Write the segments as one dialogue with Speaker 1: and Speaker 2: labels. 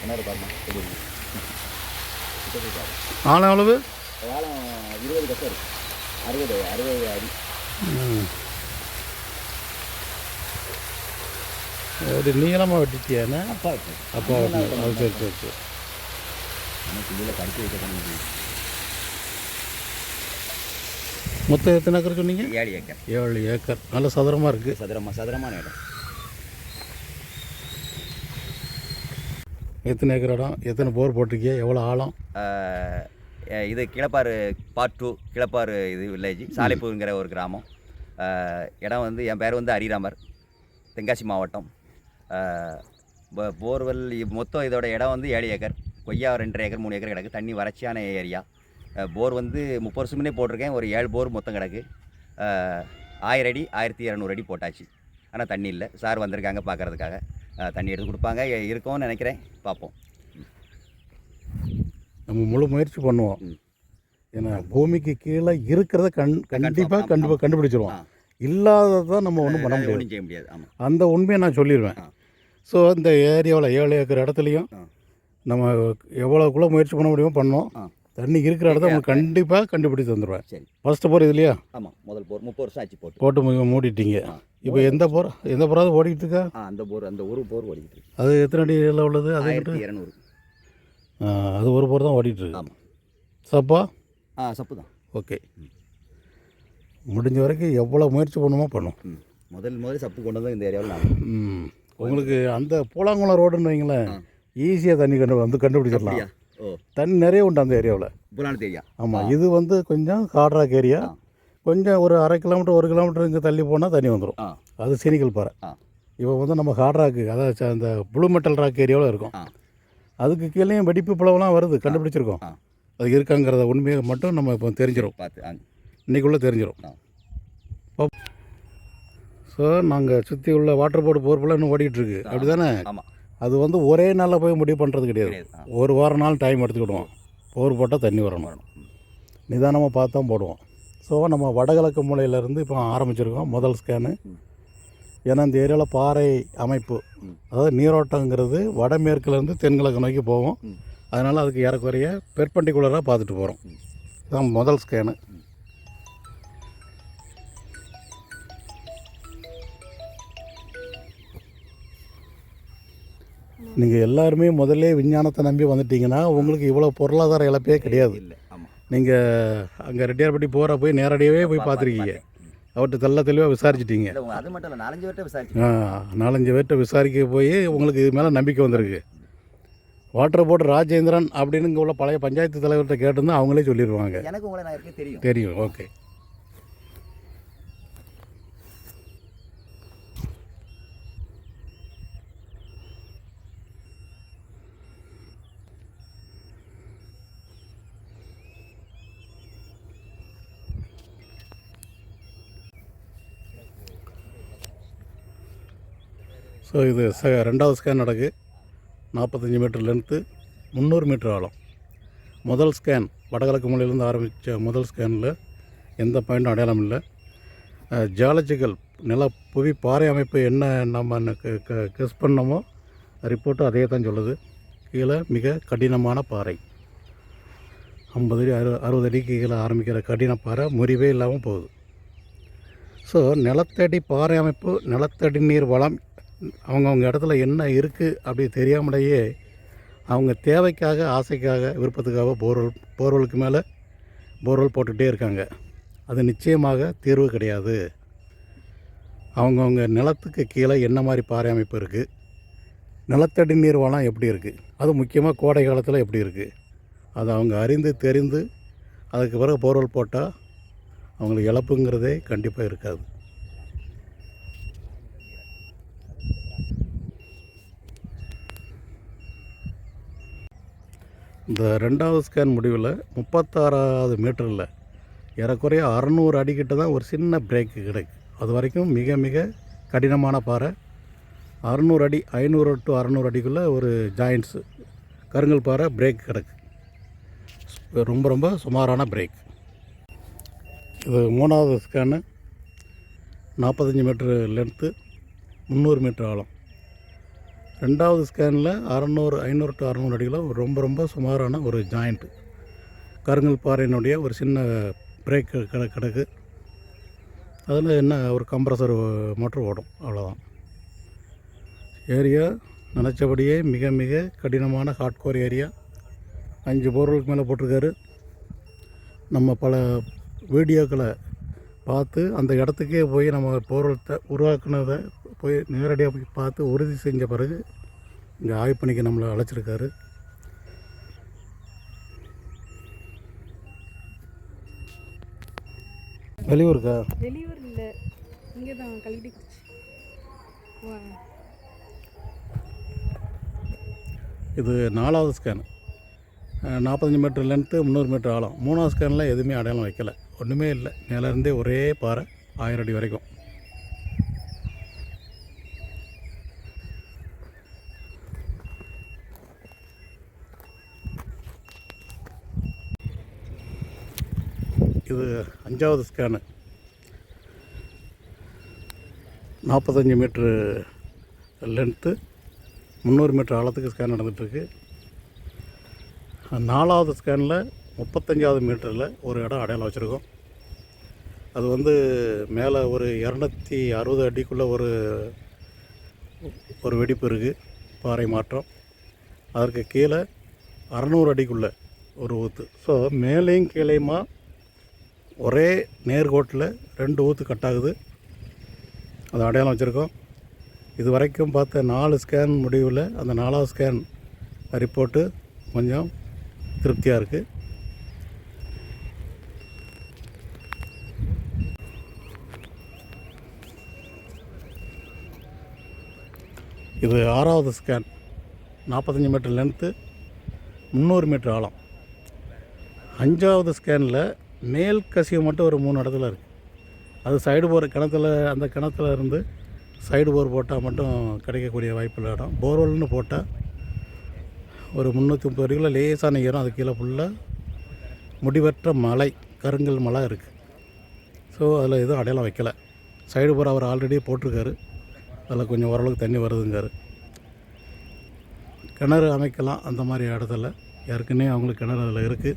Speaker 1: கிணறு பாருமா எப்படி இருக்கு.
Speaker 2: ஆழம் எவ்வளவு
Speaker 1: ஆழம் இருபது கட்டம் இருக்கு. அறுபது அறுபது அடி.
Speaker 2: ஒரு நீளமாக வெட்டிட்டியாண்ணே
Speaker 1: அப்பா
Speaker 2: அப்பா. அது சரி சரி சரி.
Speaker 1: எனக்கு கீழே படிக்க வைக்க பண்ண முடியும்.
Speaker 2: மொத்தம் எத்தனை ஏக்கர் சொன்னீங்க?
Speaker 1: ஏழு ஏக்கர்.
Speaker 2: ஏழு ஏக்கர். நல்ல சதுரமாக இருக்குது
Speaker 1: சதுரமா சதுரமான இடம்.
Speaker 2: எத்தனை ஏக்கர் இடம் எத்தனை போர் போட்டிருக்கீங்க எவ்வளோ ஆழம்?
Speaker 1: இது கிளப்பாறு பார்ட் டூ கிளப்பாறு இது வில்லேஜ் சாலைப்பூருங்கிற ஒரு கிராமம். இடம் வந்து என் பேர் வந்து ஹரிராமர் தென்காசி மாவட்டம். போர்வெல் மொத்தம் இதோட இடம் வந்து ஏழு ஏக்கர். கொய்யா ரெண்டரை ஏக்கர் மூணு ஏக்கர் கிடக்கு. தண்ணி வறட்சியான ஏரியா. போர் வந்து முப்பது வருஷமுன்னே போட்டிருக்கேன். ஒரு ஏழு போர் மொத்தம் கிடக்கு. ஆயிரம் அடி ஆயிரத்தி இரநூறு அடி போட்டாச்சு. ஆனால் தண்ணி இல்லை. சார் வந்திருக்காங்க பார்க்கறதுக்காக தண்ணி எடுத்து கொடுப்பாங்க இருக்கும்னு நினைக்கிறேன் பார்ப்போம்
Speaker 2: நம்ம முழு முயற்சி பண்ணுவோம். ஏன்னா பூமிக்கு கீழே இருக்கிறத கண் கண்டிப்பாக கண்டிப்பாக. கண்டுபிடிச்சிருவோம். இல்லாததான் நம்ம ஒன்றும் பண்ண முடியாது
Speaker 1: செய்ய முடியாது ஆமாம்
Speaker 2: அந்த உண்மையை நான் சொல்லிடுவேன். ஸோ இந்த ஏரியாவில் ஏழு ஏக்கர் இடத்துலையும். நம்ம எவ்வளோக்குள்ள முயற்சி பண்ண முடியுமோ பண்ணோம். தண்ணி இருக்கிற இடத்த நம்ம கண்டிப்பாக கண்டுபிடிச்சு தந்துடுவேன்
Speaker 1: சரி.
Speaker 2: ஃபஸ்ட்டு போர் இதுலையா?
Speaker 1: ஆமாம் முதல் போர் முப்பது வருஷம் ஆச்சு போட்டு.
Speaker 2: போட்டு மூடிட்டீங்க. இப்போ எந்த போர்? எந்த போராவது ஓடிக்கிட்டு இருக்கா?
Speaker 1: ஆ அந்த போர் அந்த ஒரு போர் ஓடிக்கிட்டு இருக்கு.
Speaker 2: அது எத்தனை அடியில் உள்ளது? அது
Speaker 1: இரநூறு.
Speaker 2: அது ஒரு போர் தான் ஓடிட்டு இருக்கு.
Speaker 1: ஆமாம்
Speaker 2: சப்பா?
Speaker 1: ஆ சப்பு தான்.
Speaker 2: ஓகே. முடிஞ்ச வரைக்கும் எவ்வளோ முயற்சி பண்ணுமோ பண்ணும்.
Speaker 1: முதல் முதல் சப்பு கொண்டு வந்து இந்த ஏரியாவில்
Speaker 2: ம் உங்களுக்கு அந்த பூலாங்குளம் ரோடுன்னு வைங்களேன். ஈஸியாக தண்ணி கண்டு வந்து கண்டுபிடிச்சிடலாம். தண்ணி நிறைய உண்டு அந்த ஏரியாவில்.
Speaker 1: புலானு
Speaker 2: ஆமாம் இது வந்து கொஞ்சம் காட்ராக் ஏரியா. கொஞ்சம் ஒரு அரை கிலோமீட்டர் ஒரு கிலோமீட்டர் இங்கே தள்ளி போனால் தண்ணி வந்துடும் அது சீனிக்கல் பாறை. இப்போ வந்து நம்ம ஹார்ட் ராக்கு அதாவது அந்த ப்ளூ மெட்டல் ராக் ஏரியாவில் இருக்கும். அதுக்கு கீழேயும் வெடிப்பு பிளவுலாம் வருது கண்டுபிடிச்சிருக்கோம். அது இருக்காங்கிறத உண்மையை மட்டும் நம்ம இப்போ தெரிஞ்சிடும் இன்றைக்குள்ளே தெரிஞ்சிடும் ஸோ நாங்கள் சுற்றி உள்ள வாட்டர் போர்டு போர்ஃபுல்லாக இன்னும் ஓடிட்டு இருக்கு. அப்படி தானே அது வந்து ஒரே நாளில் போய் முடிவு பண்ணுறது கிடையாது ஒரு வாரம் நாள் டைம் எடுத்துக்கிடுவோம் போர் போட்டால் தண்ணி வரணும். நிதானமாக பார்த்து தான் போடுவோம் ஸோ நம்ம வடகிழக்கு மூலையிலேருந்து இப்போ ஆரம்பிச்சிருக்கோம் முதல் ஸ்கேனு. ஏன்னா இந்த ஏரியாவில் பாறை அமைப்பு. அதாவது நீரோட்டங்கிறது வடமேற்குலேருந்து தென்கிழக்கு நோக்கி போகும்
Speaker 1: ம்.
Speaker 2: அதனால் அதுக்கு ஏறக்குறைய பெர்பண்டிகுலராக பார்த்துட்டு போகிறோம். இதுதான் முதல் ஸ்கேனு நீங்கள் எல்லாருமே முதல்ல விஞ்ஞானத்தை நம்பி வந்துட்டீங்கன்னா உங்களுக்கு இவ்வளோ பொருளாதார இழப்பே கிடையாது. நீங்கள் அங்கே ரெட்டியார்பட்டி போகிற போய் நேரடியாகவே போய் பார்த்துருக்கீங்க அவர்கிட்ட தெள்ள தெளிவாக விசாரிச்சிட்டீங்க.
Speaker 1: அது மட்டும் இல்லை நாலஞ்சு விசாரிச்சு.
Speaker 2: ஆ, நாலஞ்சு பேர்கிட்ட விசாரிக்க போய் உங்களுக்கு இது மேலே நம்பிக்கை வந்திருக்கு. வாட்டர் போர்டு ராஜேந்திரன் அப்படின்னு இங்கே உள்ள பழைய பஞ்சாயத்து தலைவர்கிட்ட கேட்டிருந்தா அவங்களே சொல்லிடுவாங்க
Speaker 1: எனக்கு உங்களை நான் இருக்கே தெரியும்.
Speaker 2: தெரியும் ஓகே. ஸோ இது ச ரெண்டாவது ஸ்கேன் நடக்கு. நாற்பத்தஞ்சு மீட்டர் லென்த்து முந்நூறு மீட்டர் ஆழம். முதல் ஸ்கேன் வடகிழக்கு மூலையிலேருந்து ஆரம்பித்த முதல் ஸ்கேனில் எந்த பாயிண்ட்டும் அடையாளம் இல்லை. ஜியாலஜிக்கல் நில புவி பாறை அமைப்பு என்ன நம்ம கெஸ் பண்ணமோ ரிப்போர்ட்டும் அதே தான் சொல்லுது. கீழே மிக கடினமான பாறை. ஐம்பது அடி அறு அறுபது அடிக்கு கீழே ஆரம்பிக்கிற கடின பாறை முறிவே இல்லாமல் போகுது. ஸோ நிலத்தடி பாறை அமைப்பு நிலத்தடி நீர் வளம் அவங்கவுங்க இடத்துல என்ன இருக்குது அப்படி தெரியாமலேயே அவங்க தேவைக்காக ஆசைக்காக விருப்பத்துக்காக போர்வெல் போர்வெலுக்கு மேலே போர்வெல் போட்டுகிட்டே இருக்காங்க. அது நிச்சயமாக தீர்வு கிடையாது. அவங்கவுங்க நிலத்துக்கு கீழே என்ன மாதிரி பாறை அமைப்பு இருக்குது நிலத்தடி நீர் வளம் எப்படி இருக்குது அது முக்கியமாக கோடை காலத்தில் எப்படி இருக்குது அதை அவங்க அறிந்து தெரிந்து அதுக்கு பிறகு போர்வெல் போட்டால் அவங்களுக்கு இழப்புங்கிறதே கண்டிப்பாக இருக்காது. இந்த ரெண்டாவது ஸ்கேன் முடிவில் முப்பத்தாறாவது மீட்டரில் ஏறக்குறைய அறநூறு அடிக்கிட்ட தான் ஒரு சின்ன பிரேக்கு கிடைக்கு. அது வரைக்கும் மிக மிக கடினமான பாறை. அறநூறு அடி ஐநூறு டு அறநூறு அடிக்குள்ளே ஒரு ஜாயிண்ட்ஸு கருங்கல் பாறை பிரேக் கிடக்கு. ரொம்ப ரொம்ப சுமாரான பிரேக் இது மூணாவது ஸ்கேனு நாற்பத்தஞ்சு மீட்ரு லென்த்து முந்நூறு மீட்ரு ஆழம். ரெண்டாவது ஸ்கேனில் அறநூறு ஐநூறு டு அறநூறு அடியில் ரொம்ப ரொம்ப சுமாரான ஒரு ஜாயிண்ட்டு கருங்கல் பாறையினுடைய ஒரு சின்ன பிரேக் கிட கிடக்கு அதில் என்ன ஒரு கம்ப்ரஸர் மோட்டர் ஓடும். அவ்வளோதான் ஏரியா நினச்சபடியே மிக மிக கடினமான ஹார்ட்கோர் ஏரியா அஞ்சு போர்களுக்கு மேலே போட்டிருக்காரு. நம்ம பல வீடியோக்களை பார்த்து அந்த இடத்துக்கே போய் நம்ம போர்வத்தை உருவாக்குனதை போய் நேரடியாக போய் பார்த்து உறுதி செஞ்ச பிறகு இங்கே ஆய்வு பணிக்கு நம்மளை அழைச்சிருக்காரு. வெளியூருக்கா?
Speaker 3: வெளியூர் இல்லை. இங்கே தான் கல்விடி வா.
Speaker 2: இது நாலாவது ஸ்கேன் நாற்பத்தஞ்சு மீட்டர் லென்த்து முந்நூறு மீட்டர் ஆழம். மூணாவது ஸ்கேனில் எதுவுமே அடையாளம் வைக்கல. ஒன்றுமே இல்லை. மேலேருந்தே ஒரே பாறை ஆயிரம் அடி வரைக்கும் இது அஞ்சாவது ஸ்கேனு நாற்பத்தஞ்சு மீட்ரு லென்த்து முந்நூறு மீட்டர் ஆழத்துக்கு ஸ்கேன் நடந்துகிட்ருக்கு நாலாவது ஸ்கேனில் முப்பத்தஞ்சாவது மீட்டரில் ஒரு இடம் அடையாளம் வச்சுருக்கோம். அது வந்து மேலே ஒரு இரநூத்தி அறுபது அடிக்குள்ளே ஒரு ஒரு வெடிப்பு இருக்குது பாறை மாற்றம். அதற்கு கீழே அறநூறு அடிக்குள்ளே ஒரு ஊற்று ஸோ மேலேயும் கீழேயுமா ஒரே நேர்கோட்டில் ரெண்டு ஊற்று கட்டாகுது அது அடையாளம் வச்சுருக்கோம். இது வரைக்கும் பார்த்த நாலு ஸ்கேன் முடிவில் அந்த நாலாவது ஸ்கேன் ரிப்போர்ட்டு கொஞ்சம் திருப்தியாக இருக்குது இது ஆறாவது ஸ்கேன் நாற்பத்தஞ்சு மீட்டர் லென்த்து முந்நூறு மீட்டர் ஆழம். அஞ்சாவது ஸ்கேனில் மேல் கசிவு மட்டும் ஒரு மூணு இடத்துல இருக்குது அது சைடு போர் கிணத்துல அந்த கிணத்துல இருந்து சைடு போர் போட்டால் மட்டும் கிடைக்கக்கூடிய வாய்ப்புள்ள இடம். போர்வெல்னு போட்டால் ஒரு முந்நூற்றி முப்பது வரைக்கும் லேசான ஈரம் அது கீழே ஃபுல்லாக முடிவற்ற மலை கருங்கல் மலை இருக்குது ஸோ அதில் எதுவும் அடையாளம் வைக்கலை. சைடு போர் அவர் ஆல்ரெடி போட்டிருக்காரு. அதில் கொஞ்சம் ஓரளவுக்கு தண்ணி வருதுங்காரு. கிணறு அமைக்கலாம் அந்த மாதிரி இடத்துல. ஏற்கனவே அவங்களுக்கு கிணறு அதில் இருக்குது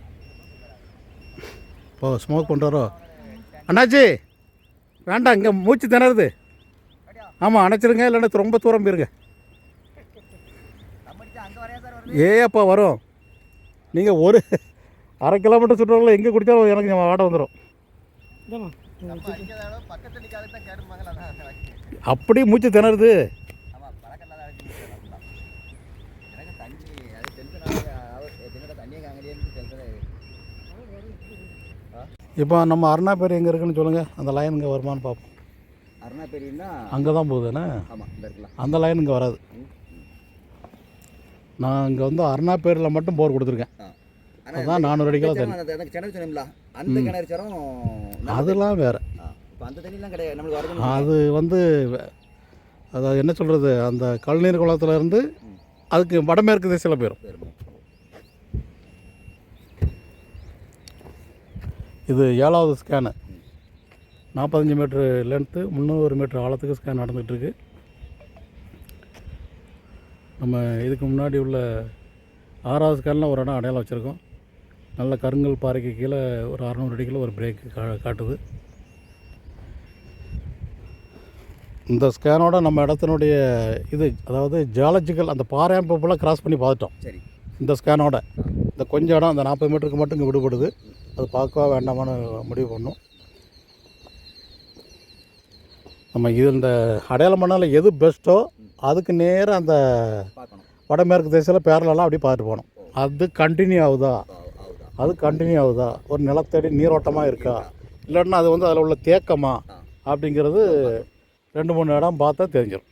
Speaker 2: இப்போ ஸ்மோக் பண்ணுறாரோ அண்ணாச்சி! வேண்டாம் இங்கே மூச்சு திணறுது. ஆமாம் அணைச்சிருங்க இல்லைன்னா ரொம்ப தூரம் போயிருங்க. ஏப்பா வரும். நீங்கள் ஒரு அரை கிலோமீட்டர் சுற்றுலாவில் எங்கே குடித்தாலும் எனக்கு வாடை வந்துடும் அப்படி மூச்சு திணறுது
Speaker 1: எனக்கு தண்ணி அது டென்ஷன் தண்ணியை காங்கடியேன்னு டென்ஷன்
Speaker 2: இப்போ நம்ம அருணா பேர் எங்கே இருக்குன்னு சொல்லுங்கள் அந்த லைன் இங்கே வருமான்னு பார்ப்போம்.
Speaker 1: அருணா பெரியன்னா
Speaker 2: அங்கே தான் போகுதுண்ணே
Speaker 1: இந்த இருக்கலாம்.
Speaker 2: அந்த லைன் இங்கே வராது. நான் இங்கே வந்து அருணா பேரில் மட்டும் போர் கொடுத்துருக்கேன். அதான் நானூறு அடிக்கலாம் தண்ணி. அதெல்லாம் வேறு. அது வந்து அதாவது என்ன சொல்கிறது அந்த கழுநீர் குளத்துல இருந்து அதுக்கு வடமேற்கு திசையில் போயிடும் இது ஏழாவது ஸ்கேனு நாற்பத்தஞ்சு மீட்ரு லென்த்து முந்நூறு மீட்ரு ஆழத்துக்கு ஸ்கேன் நடந்துகிட்ருக்கு. நம்ம இதுக்கு முன்னாடி உள்ள ஆறாவது ஸ்கேனில் ஒரு இடம் அடையாளம் வச்சுருக்கோம். நல்ல கருங்கல் பாறைக்கு கீழே ஒரு அறநூறு அடிக்குள்ள ஒரு பிரேக் கா காட்டுது. இந்த ஸ்கேனோட நம்ம இடத்தினுடைய இது அதாவது ஜியாலஜிக்கல் அந்த பாறை அமைப்பெல்லாம் கிராஸ் பண்ணி பார்த்துட்டோம்.
Speaker 1: சரி.
Speaker 2: இந்த ஸ்கேனோட இந்த கொஞ்சம் இடம் அந்த நாற்பது மீட்டருக்கு மட்டும் இங்கே விடுபடுது. அது பார்க்கவா வேண்டாமான்னு முடிவு பண்ணும். நம்ம இது இந்த அடையாளம் பண்ணால் எது பெஸ்ட்டோ அதுக்கு நேராக அந்த வடமேற்கு திசையில் பேரலெல்லாம் அப்படியே பார்த்துட்டு போகணும் அது கண்டினியூ ஆகுதா? அது கண்டினியூ ஆகுதா? ஒரு நிலத்தடி நீரோட்டமாக இருக்கா? இல்லைன்னா அது வந்து அதில் உள்ள தேக்கமா? அப்படிங்கிறது ரெண்டு மூணு இடம் பார்த்தா தெரிஞ்சிடும்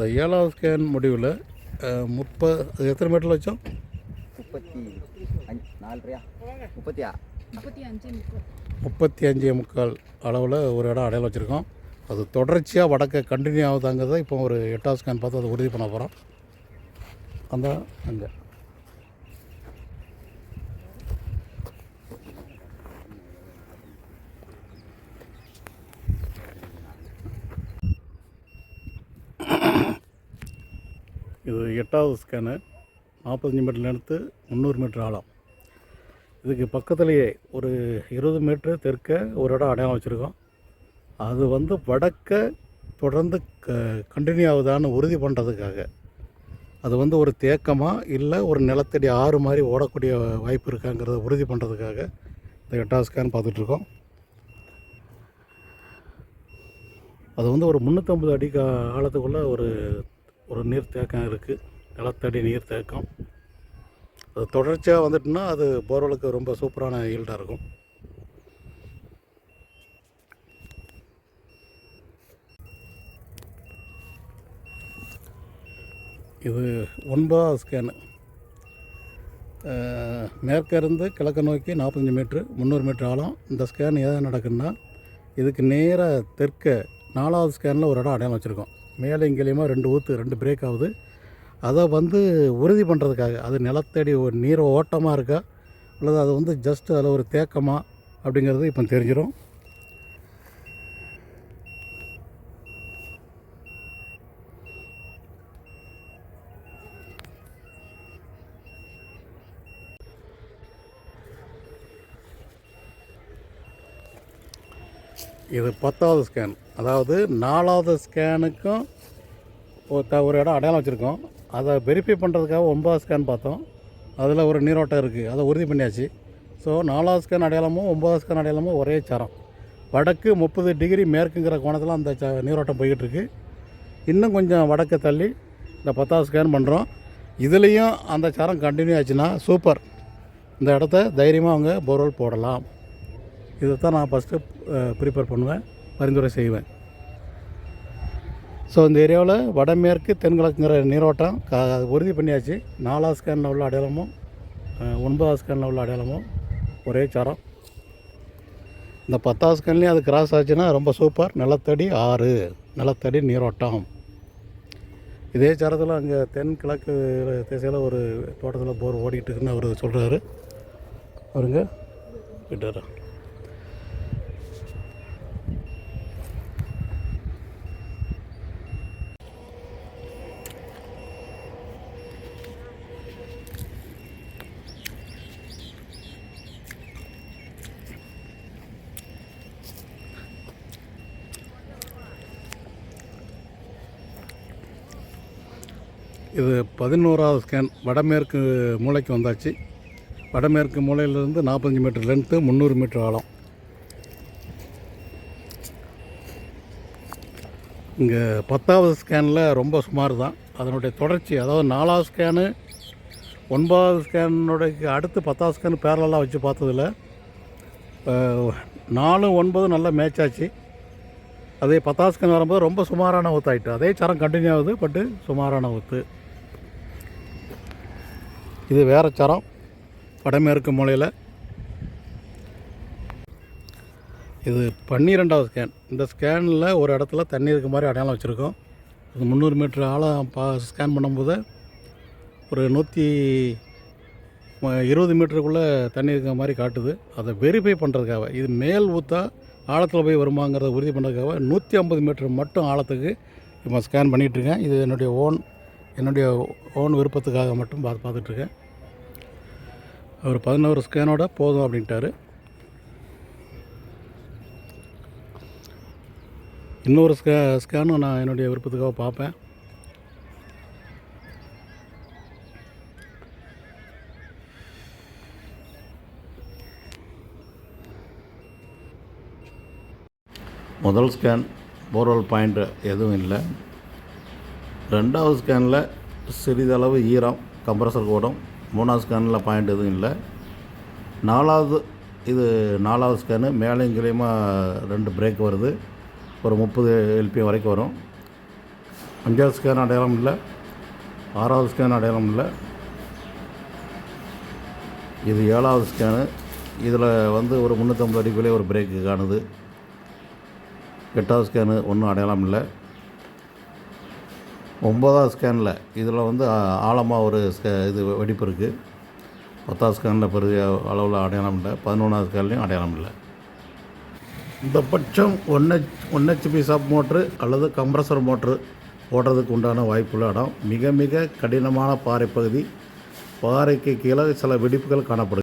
Speaker 2: இந்த ஏழாவது ஸ்கேன் முடிவில் முப்பது எத்தனை மீட்டரில் வச்சோம்?
Speaker 1: முப்பத்தி அஞ்சு நாலரையா?
Speaker 3: முப்பத்தி
Speaker 2: முப்பத்தி அஞ்சு முக்கால் அளவில் ஒரு இடம் அடையாளம் வச்சுருக்கோம். அது தொடர்ச்சியாக வடக்க கண்டினியூ ஆகுதாங்கிறத இப்போ ஒரு எட்டாவது ஸ்கேன் பார்த்து அதை உறுதி பண்ண போகிறோம் அந்த அங்கே. இது எட்டாவது ஸ்கேனு நாற்பத்தஞ்சு மீட்டர் நேரத்து முந்நூறு மீட்டர் ஆழம். இதுக்கு பக்கத்துலேயே ஒரு இருபது மீட்ரு தெற்க ஒரு இடம் அடையாளம் வச்சுருக்கோம். அது வந்து வடக்க தொடர்ந்து க கண்டினியூ ஆகுதான்னு உறுதி பண்ணுறதுக்காக அது வந்து ஒரு தேக்கமாக இல்லை ஒரு நிலத்தடி ஆறு மாதிரி ஓடக்கூடிய வாய்ப்பு இருக்காங்கிறத உறுதி பண்ணுறதுக்காக இந்த எட்டாவது ஸ்கேன் பார்த்துட்ருக்கோம். அது வந்து ஒரு முந்நூற்றம்பது அடி கா ஆழத்துக்குள்ளே ஒரு ஒரு நீர் தேக்கம் இருக்குது நிலத்தடி நீர் தேக்கம் அது தொடர்ச்சியாக வந்துட்டுனா அது போர்வெலுக்கு ரொம்ப சூப்பரான ஈல்டாக இருக்கும். இது ஒன்பதாவது ஸ்கேனு. மேற்கிருந்து கிழக்க நோக்கி நாற்பத்தஞ்சு மீட்ரு முந்நூறு மீட்ரு ஆழம். இந்த ஸ்கேன் எதாவது நடக்குதுன்னா இதுக்கு நேராக தெற்க நாலாவது ஸ்கேனில் ஒரு இடம் அடையாளம் வச்சுருக்கோம். மேலே இங்கேயுமா ரெண்டு ஊற்று ரெண்டு பிரேக் ஆகுது. அதை வந்து உறுதி பண்ணுறதுக்காக அது நிலத்தடி ஒரு நீர் ஓட்டமாக இருக்கா அல்லது அது வந்து ஜஸ்ட் அதில் ஒரு தேக்கமா அப்படிங்கிறது இப்போ தெரிஞ்சிடும் இது பத்தாவது ஸ்கேன் அதாவது நாலாவது ஸ்கேனுக்கும் ஒரு த- ஒரு இடம் அடையாளம் வச்சுருக்கோம். அதை வெரிஃபை பண்ணுறதுக்காக ஒன்பதாவது ஸ்கேன் பார்த்தோம். அதில் ஒரு நீரோட்டம் இருக்குது அதை உறுதி பண்ணியாச்சு. ஸோ நாலாவது ஸ்கேன் அடையாளமும் ஒன்பதாவது ஸ்கேன் அடையாளமும் ஒரே சரம். வடக்கு முப்பது டிகிரி மேற்குங்கிற கோணத்தில் அந்த ச நீரோட்டம் போய்கிட்டுருக்கு இன்னும் கொஞ்சம் வடக்கு தள்ளி இந்த பத்தாவது ஸ்கேன் பண்ணுறோம் இதுலேயும் அந்த சரம் கண்டினியூ ஆச்சுன்னா சூப்பர் இந்த இடத்த தைரியமாக அவங்க போர்வெல் போடலாம். இதை தான் நான் ஃபஸ்ட்டு ப்ரிப்பேர் பண்ணுவேன். பரிந்துரை செய்வேன். ஸோ இந்த ஏரியாவில் வடமேற்கு தென்கிழக்குங்கிற நீரோட்டம் க உறுதி பண்ணியாச்சு. நாலாவது ஸ்கேனில் உள்ள அடையாளமும் ஒன்பதாவது ஸ்கேனில் உள்ள அடையாளமும் ஒரே சாரம். இந்த பத்தாவது ஸ்கேன்லேயும் அது கிராஸ் ஆச்சுன்னா ரொம்ப சூப்பர் நிலத்தடி ஆறு நிலத்தடி நீரோட்டம். இதே சாரத்தில் அங்கே தென்கிழக்கு திசையில் ஒரு தோட்டத்தில் போர் ஓடிக்கிட்டு இருக்குன்னு அவர் சொல்கிறாரு அவருங்க விட்டுறேன் இது பதினோராவது ஸ்கேன் வடமேற்கு மூலைக்கு வந்தாச்சு. வடமேற்கு மூலையிலேருந்து நாற்பத்தஞ்சு மீட்டர் லென்த்து முந்நூறு மீட்டர் ஆழம். இங்கே பத்தாவது ஸ்கேனில் ரொம்ப சுமார் தான் அதனுடைய தொடர்ச்சி அதாவது நாலாவது ஸ்கேனு ஒன்பதாவது ஸ்கேனுடைய அடுத்து பத்தாவது ஸ்கேன் பேரலாக வச்சு பார்த்ததில் நாலு ஒன்பது நல்லா மேட்ச் ஆச்சு. அதே பத்தாவது ஸ்கேன் வரும்போது ரொம்ப சுமாரான ஊத்து அதே சரம் கண்டினியூ ஆகுது பட்டு சுமாரான ஊற்று இது வேறு சரம். வடமேற்கு மூலையில். இது பன்னிரெண்டாவது ஸ்கேன் இந்த ஸ்கேனில் ஒரு இடத்துல தண்ணி இருக்க மாதிரி அடையாளம் வச்சுருக்கோம். இது முந்நூறு மீட்டர் ஆழம் பா ஸ்கேன் பண்ணும்போது ஒரு நூற்றி இருபது மீட்டருக்குள்ளே தண்ணி இருக்கிற மாதிரி காட்டுது. அதை வெரிஃபை பண்ணுறதுக்காக இது மேல் ஊற்றா ஆழத்தில் போய் வருமாங்கிறத உறுதி பண்ணுறதுக்காக நூற்றி ஐம்பது மீட்டர் மட்டும் ஆழத்துக்கு இப்போ ஸ்கேன் பண்ணிகிட்ருக்கேன் இது என்னுடைய ஓன் என்னுடைய ஓன் விருப்பத்துக்காக மட்டும் பார்த்து பார்த்துட்ருக்கேன் அவர் பதினோரு ஸ்கேனோட போதும் அப்படின்ட்டாரு. இன்னொரு ஸ்கே ஸ்கேனும் நான் என்னுடைய விருப்பத்துக்காக பார்ப்பேன். முதல் ஸ்கேன் போர்வெல் பாயிண்ட் எதுவும் இல்லை. ரெண்டாவது ஸ்கேனில் சிறிதளவு ஈரம் கம்ப்ரஸர் கூடம் மூணாவது ஸ்கேனில் பாயிண்ட் எதுவும் இல்லை. நாலாவது இது நாலாவது ஸ்கேனு மேலேயும் கீழேயுமா ரெண்டு பிரேக் வருது. ஒரு முப்பது எல்பி வரைக்கும் வரும். அஞ்சாவது ஸ்கேன் அடையாளம் இல்லை. ஆறாவது ஸ்கேன் அடையாளம் இல்லை. இது ஏழாவது ஸ்கேனு இதில் வந்து ஒரு முந்நூற்றம்பது அடிக்குள்ளே ஒரு பிரேக்கு காணுது. எட்டாவது ஸ்கேனு ஒன்றும் அடையாளம் இல்லை. ஒம்பதாவது ஸ்கேனில் இதில் வந்து ஆழமாக ஒரு ஸ்கே இது வெடிப்பு இருக்குது பத்தாவது ஸ்கேனில் பெரிய அளவில் அடையாளம் இல்லை. பதினொன்றாவது ஸ்கேன்லேயும் அடையாளம் இல்லை. இந்த பட்சம் one H one HP sub motor அல்லது கம்ப்ரஸர் மோட்ரு போடுறதுக்கு உண்டான வாய்ப்புள்ள இடம். மிக மிக கடினமான பாறை பகுதி. பாறைக்கு கீழே சில வெடிப்புகள் காணப்படுது